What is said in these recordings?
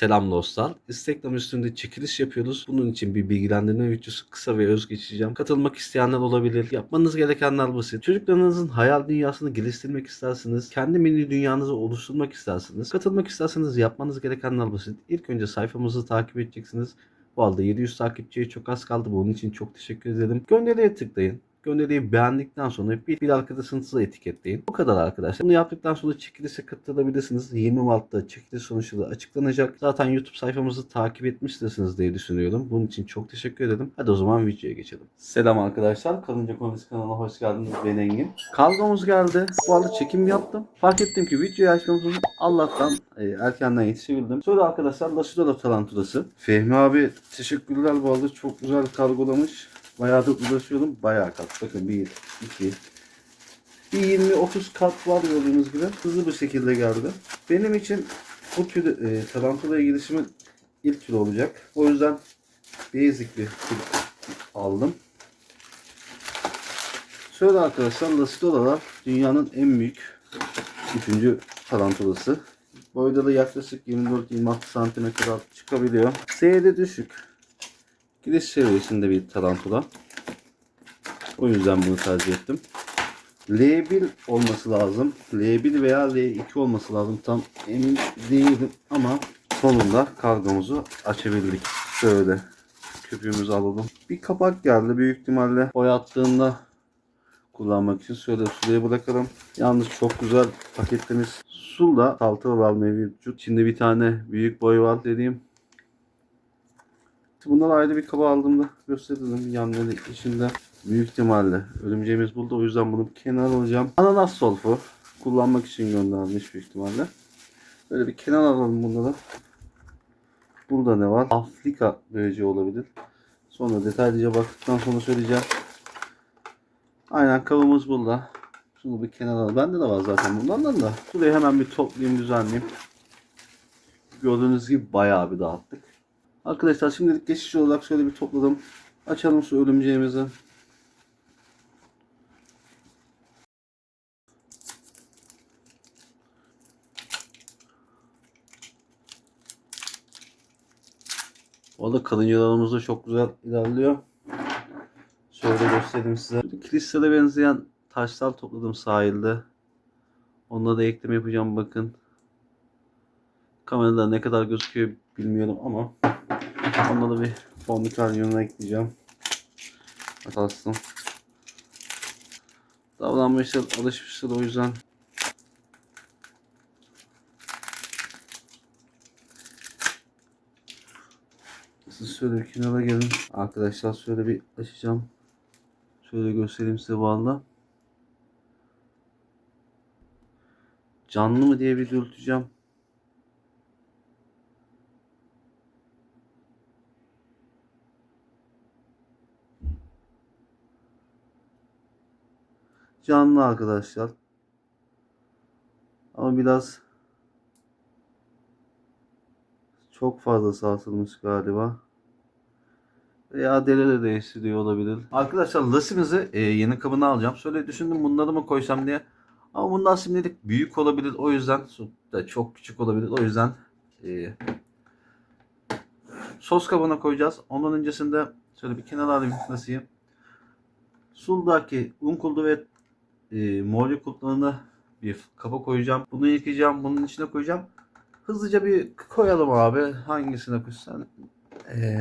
Selam dostlar. Instagram üstünde çekiliş yapıyoruz. Bunun için bir bilgilendirme videosu kısa ve öz geçeceğim. Katılmak isteyenler olabilir. Yapmanız gerekenler basit. Çocuklarınızın hayal dünyasını geliştirmek istersiniz. Kendi mini dünyanızı oluşturmak istersiniz. Katılmak isterseniz yapmanız gerekenler basit. İlk önce sayfamızı takip edeceksiniz. Bu arada 700 takipçiye çok az kaldı. Bunun için çok teşekkür ederim. Gönderiye tıklayın. Gönderiyi beğendikten sonra bir, bir arkadaşınızı etiketleyin. Bu kadar arkadaşlar. Bunu yaptıktan sonra çekilişe katılabilirsiniz. 20 Mart'ta çekiliş sonuçları açıklanacak. Zaten YouTube sayfamızı takip etmiştirsiniz diye düşünüyorum. Bunun için çok teşekkür ederim. Hadi o zaman videoya geçelim. Selam arkadaşlar. Kalınca Komisi kanalına hoş geldiniz. Ben Engin. Kargomuz geldi. Bu arada çekim yaptım. Fark ettim ki videoyu açmamızın Allah'tan e, erkenden yetişebildim. Sonra arkadaşlar Lasudolo Taranturası. Fehmi abi teşekkürler bu arada. Çok güzel kargolamış. Bayağı da uğraşıyordum. Bayağı kat. Bakın 1, 2, bir 20-30 kat var gördüğünüz gibi. Hızlı bir şekilde geldi. Benim için bu tür e, tarantulaya girişimin ilk tür olacak. O yüzden basic bir tür aldım. Şöyle arkadaşlar Lasidolalar dünyanın en büyük üçüncü tarantulası. Boyları yaklaşık 24-26 santime kadar çıkabiliyor. S'de düşük. Giriş seviyesinde bir tarantula. O yüzden bunu tercih ettim. L1 olması lazım. L1 veya L2 olması lazım. Tam emin değilim ama sonunda kargomuzu açabildik. Şöyle köpüğümüzü alalım. Bir kapak geldi. Büyük ihtimalle boyattığında kullanmak için şöyle suya bırakalım. Yalnız çok güzel paketimiz. Sulda saltalar mevcut. İçinde bir tane büyük boy var dediğim. Bunları ayrı bir kaba aldığımda gösterdim. Yanları içinde büyük ihtimalle örümceğimiz buldu. O yüzden bunu bir kenara alacağım. Ananas solfu kullanmak için göndermiş büyük ihtimalle. Böyle bir kenar alalım bunları. Burada ne var? Afrika böceği olabilir. Sonra detaylıca baktıktan sonra söyleyeceğim. Aynen kabımız burada. Şunu bir kenara alalım. Bende de var zaten bundan da. Şurayı hemen bir toplayayım düzenleyeyim. Gördüğünüz gibi bayağı bir dağıttık. Arkadaşlar şimdilik geçiş olarak şöyle bir topladım. Açalım şu örümceğimizi. O da karıncalarımız da çok güzel ilerliyor. Şöyle göstereyim size. Kristale benzeyen taşlar topladım sahilde. Onlara da ekleme yapacağım bakın. Kamerada ne kadar gözüküyor bilmiyorum ama onları bir fondikal yanına ekleyeceğim. Atarsın. Davranmışlar, alışmışlar o yüzden. Siz şöyle bir kenara gelin. Arkadaşlar şöyle bir açacağım. Şöyle göstereyim size anda. Canlı mı diye bir dürteceğim. Canlı arkadaşlar. Ama biraz çok fazla sarsılmış galiba. Veya deli değiştiriyor olabilir. Arkadaşlar lasimizi e, yeni kabına alacağım. Şöyle düşündüm bunları mı koysam diye. Ama bundan şimdilik büyük olabilir. O yüzden da çok küçük olabilir. O yüzden e, sos kabına koyacağız. Ondan öncesinde şöyle bir kenara alayım nasıl Suldaki un kuldu ve e, molye kultlarını bir kaba koyacağım. Bunu yıkayacağım. Bunun içine koyacağım. Hızlıca bir koyalım abi. Hangisine koysan? Ee,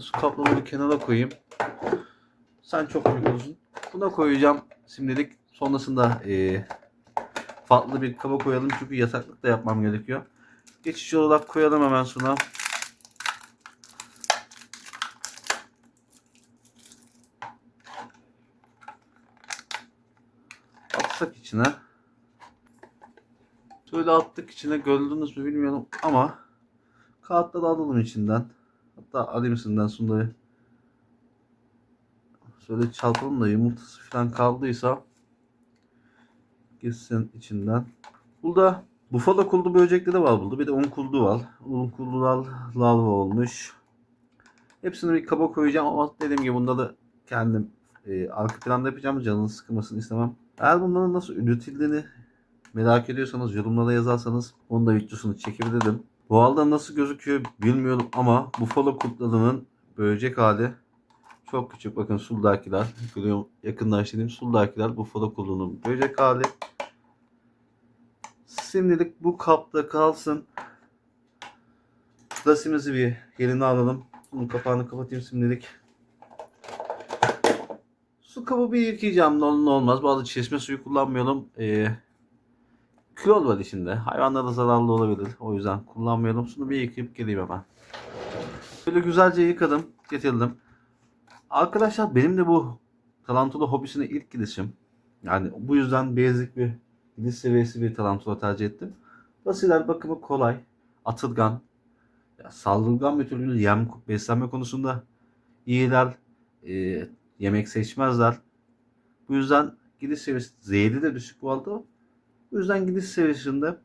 su kaplarını kenara koyayım. Sen çok büyük olsun. Buna koyacağım şimdilik. Sonrasında e, farklı bir kaba koyalım. Çünkü yataklık da yapmam gerekiyor. Geçiş olarak koyalım hemen suna. Atsak içine. Şöyle attık içine gördünüz mü bilmiyorum ama kağıtları alalım içinden. Hatta alayım içinden Sunda'yı. Şöyle çarpalım da yumurtası falan kaldıysa gitsin içinden. Burada bufalo kuldu böcekleri var burada. Bir de un kuldu var. Un kuldular larva olmuş. Hepsini bir kaba koyacağım ama dediğim gibi bunları kendim e, arka planda yapacağım. Canını sıkılmasını istemem. Eğer bunların nasıl üretildiğini Merak ediyorsanız yorumlara yazarsanız onu da videosunu çekebilirim. Halde nasıl gözüküyor bilmiyorum ama Buffalo kurtlarının böcek hali çok küçük. Bakın suldakiler. Görüyorum yakınlaştırayım. Suldakiler Buffalo kurtlarının böcek hali. Şimdilik bu kapta kalsın. Plasimizi bir yerine alalım. Bunun kapağını kapatayım şimdilik. Kabı yıkayacağım. Ne olur ne olmaz. Bazı çeşme suyu kullanmayalım. Ee, klor var içinde. Hayvanlara zararlı olabilir. O yüzden kullanmayalım. Şunu bir yıkayıp geleyim hemen. Böyle güzelce yıkadım. Getirdim. Arkadaşlar benim de bu tarantula hobisine ilk gidişim. Yani bu yüzden basic bir gidiş seviyesi bir tarantula tercih ettim. Basiler bakımı kolay. Atılgan. Ya, saldırgan bir türlü yem beslenme konusunda iyiler. Ee, yemek seçmezler. Bu yüzden gidiş seviyesi zehri de düşük bu arada. Bu yüzden gidiş seviyesinde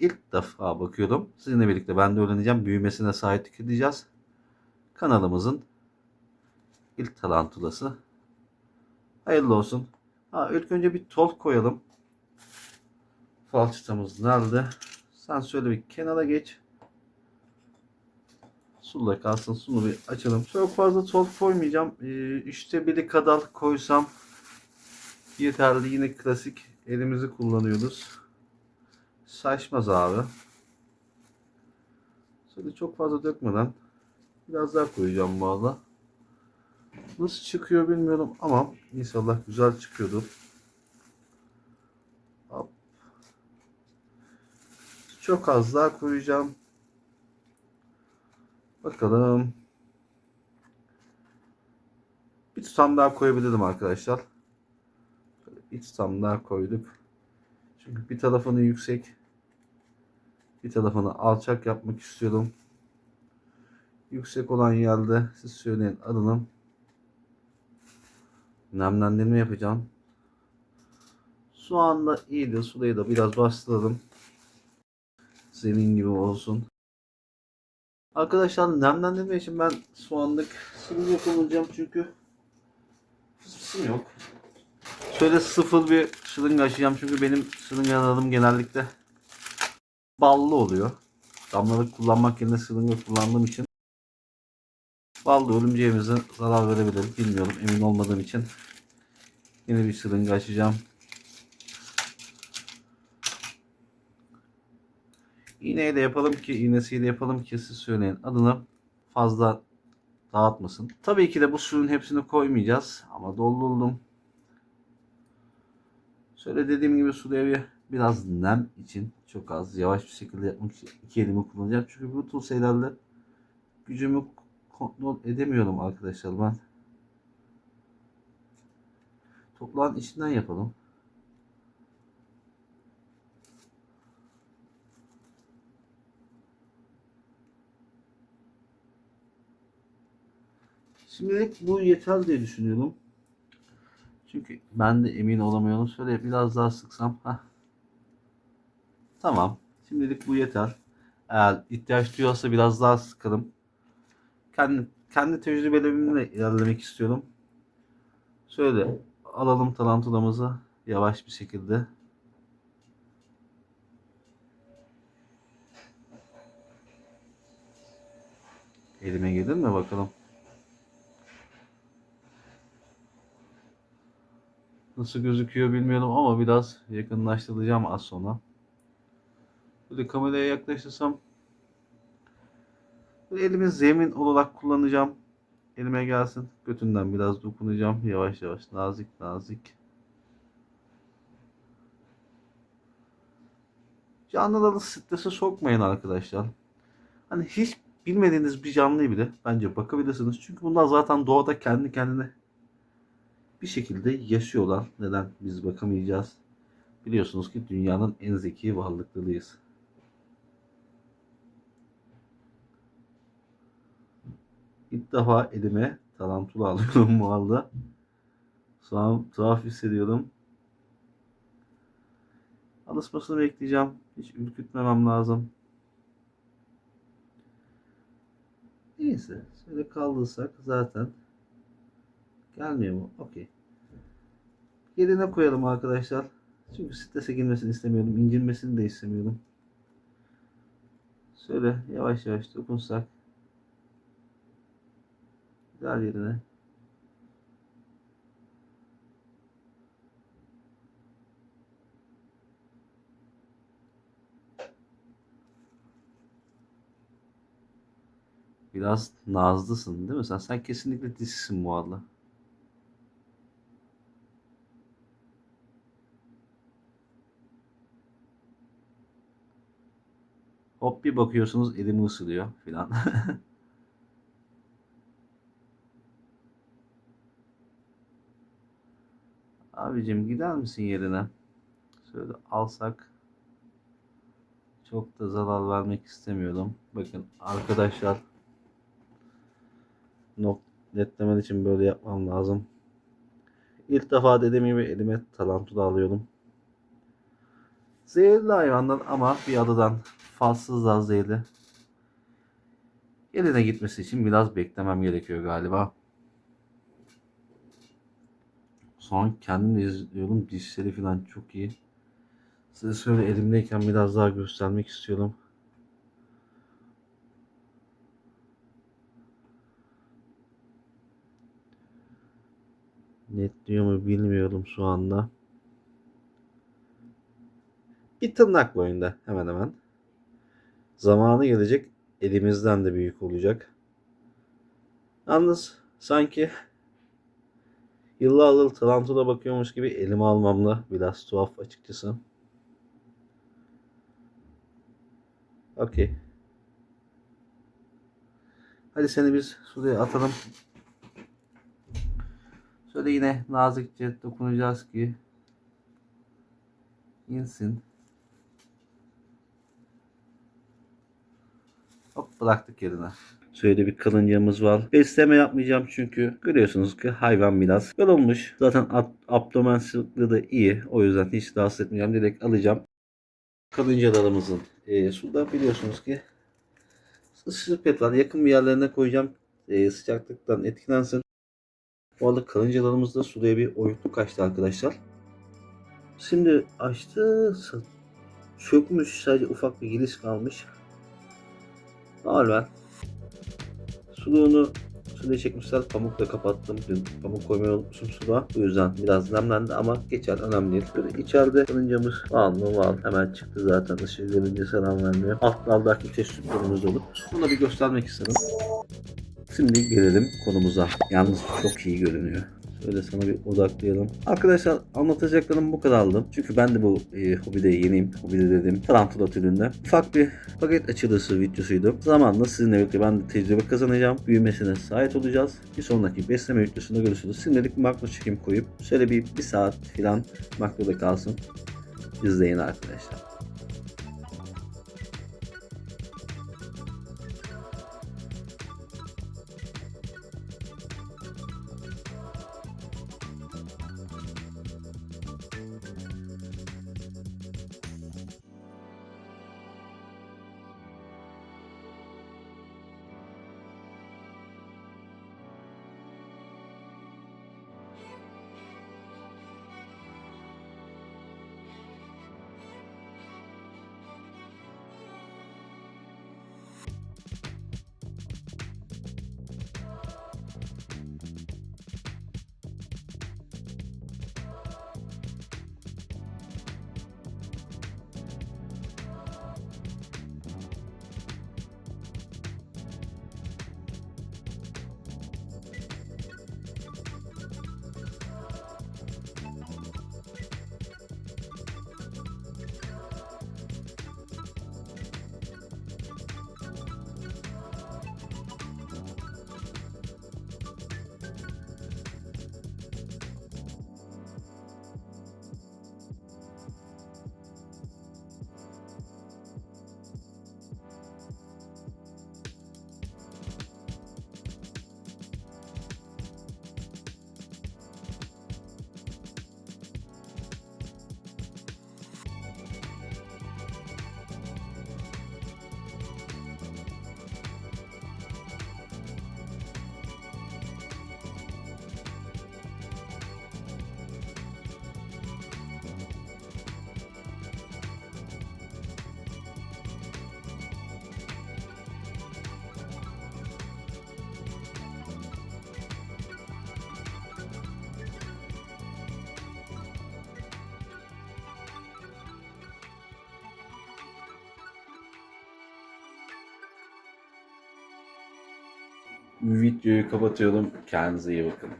ilk defa bakıyorum. Sizinle birlikte ben de öğreneceğim. Büyümesine sahip edeceğiz. Kanalımızın ilk tarantulası. Hayırlı olsun. Ha, ilk önce bir tol koyalım. Falçatamız nerede? Sen şöyle bir kenara geç. Sulla kalsın. Sunu bir açalım. Çok fazla tol koymayacağım. Ee, üçte biri kadar koysam yeterli. Yine klasik elimizi kullanıyoruz. Şaşmaz abi. Şöyle çok fazla dökmeden biraz daha koyacağım arada. Nasıl çıkıyor bilmiyorum ama inşallah güzel çıkıyordur. Hop. Çok az daha koyacağım. Bakalım. Bir tutam daha koyabilirim arkadaşlar. Bir tutam daha koyduk. Çünkü bir tarafını yüksek, bir tarafını alçak yapmak istiyorum. Yüksek olan yerde siz söyleyin adını. Nemlendirme yapacağım. Anda iyidir. Sulayı da biraz bastıralım. Zemin gibi olsun. Arkadaşlar nemlendirme için ben soğanlık sıvı kullanacağım çünkü fısfısım yok. Şöyle sıfır bir şırınga açacağım çünkü benim şırıngalarım genellikle ballı oluyor. Damlalık kullanmak yerine şırınga kullandığım için ballı örümceğimize zarar verebilir. Bilmiyorum emin olmadığım için. Yine bir şırınga açacağım. İğneyle yapalım ki iğnesiyle yapalım ki siz söyleyin adını fazla dağıtmasın. Tabii ki de bu suyun hepsini koymayacağız ama doldurdum. Şöyle dediğim gibi bir biraz nem için çok az yavaş bir şekilde yapmak için iki elimi kullanacağım. Çünkü tür şeylerle gücümü kontrol edemiyorum arkadaşlar ben. Toprağın içinden yapalım. Şimdilik bu yeter diye düşünüyorum. Çünkü ben de emin olamıyorum. Şöyle biraz daha sıksam. Heh. Tamam. Şimdilik bu yeter. Eğer ihtiyaç duyarsa biraz daha sıkalım. Kendi, kendi tecrübelerimle ilerlemek istiyorum. Şöyle alalım tarantulamızı yavaş bir şekilde. Elime gelir mi bakalım. Nasıl gözüküyor bilmiyorum ama biraz yakınlaştıracağım az sonra. Böyle kameraya yaklaştırsam böyle elimi zemin olarak kullanacağım. Elime gelsin. Götünden biraz dokunacağım. Yavaş yavaş nazik nazik. Canlıları strese sokmayın arkadaşlar. Hani hiç bilmediğiniz bir canlıyı bile bence bakabilirsiniz. Çünkü bunlar zaten doğada kendi kendine bir şekilde yaşıyorlar. Neden biz bakamayacağız? Biliyorsunuz ki dünyanın en zeki varlıklarıyız. İlk defa elime tarantula alıyorum bu arada. Şu an tuhaf hissediyorum. Alışmasını bekleyeceğim. Hiç ürkütmemem lazım. Neyse. Şöyle kaldırsak zaten gelmiyor mu? Okey. Yerine koyalım arkadaşlar. Çünkü strese girmesini istemiyordum. incinmesini de istemiyordum. Şöyle yavaş yavaş dokunsak. Güzel yerine. Biraz nazlısın değil mi? Sen, sen kesinlikle dişisin bu arada. Hop bir bakıyorsunuz elimi ısırıyor filan. Abicim gider misin yerine? Şöyle alsak. Çok da zarar vermek istemiyorum. Bakın arkadaşlar. Nok netlemen için böyle yapmam lazım. İlk defa dediğim gibi elime tarantula alıyorum. Zehirli hayvandan ama bir adıdan fazlasızlar zehirli. Eline gitmesi için biraz beklemem gerekiyor galiba. Sonra kendim de izliyorum. Dişleri falan çok iyi. Size şöyle elimdeyken biraz daha göstermek istiyorum. Netliyor mu bilmiyorum şu anda. Bir tırnak boyunda hemen hemen. Zamanı gelecek elimizden de büyük olacak. Yalnız sanki yıllardır tarantula bakıyormuş gibi elime almamla biraz tuhaf açıkçası. Okey. Hadi seni biz suya atalım. Şöyle yine nazikçe dokunacağız ki insin. Hop bıraktık yerine. Şöyle bir kalıncamız var. Besleme yapmayacağım çünkü görüyorsunuz ki hayvan biraz yorulmuş. Zaten ab abdomen sıklığı da iyi. O yüzden hiç rahatsız etmeyeceğim. Direkt alacağım. Kalıncalarımızın e, suda biliyorsunuz ki pet var. Yakın bir yerlerine koyacağım. E, sıcaklıktan etkilensin. Bu arada karıncalarımız da suya bir oyukluk kaçtı arkadaşlar. Şimdi açtı. Çökmüş. Sadece ufak bir giriş kalmış. Normal. Suluğunu suya çekmişler. Pamukla kapattım. Dün pamuk koymayı unutmuşum suda. Bu yüzden biraz nemlendi ama geçer. Önemli değil. Böyle içeride karıncamız var mı? Var. Hemen çıktı zaten. Işığı görünce selam vermiyor. Altlardaki teşviklerimiz olup. Bunu da bir göstermek istedim. Şimdi gelelim konumuza. Yalnız çok iyi görünüyor. Şöyle sana bir odaklayalım. Arkadaşlar anlatacaklarım bu kadardı. Çünkü ben de bu e, hobide yeniyim. Hobide dedim. Tarantula türünde. Ufak bir paket açılışı videosuydu. Zamanla sizinle birlikte ben de tecrübe kazanacağım. Büyümesine sahip olacağız. Bir sonraki besleme videosunda görüşürüz. Şimdilik makro çekim koyup şöyle bir, bir saat falan makroda kalsın. İzleyin arkadaşlar. Videoyu kapatıyorum. Kendinize iyi bakın.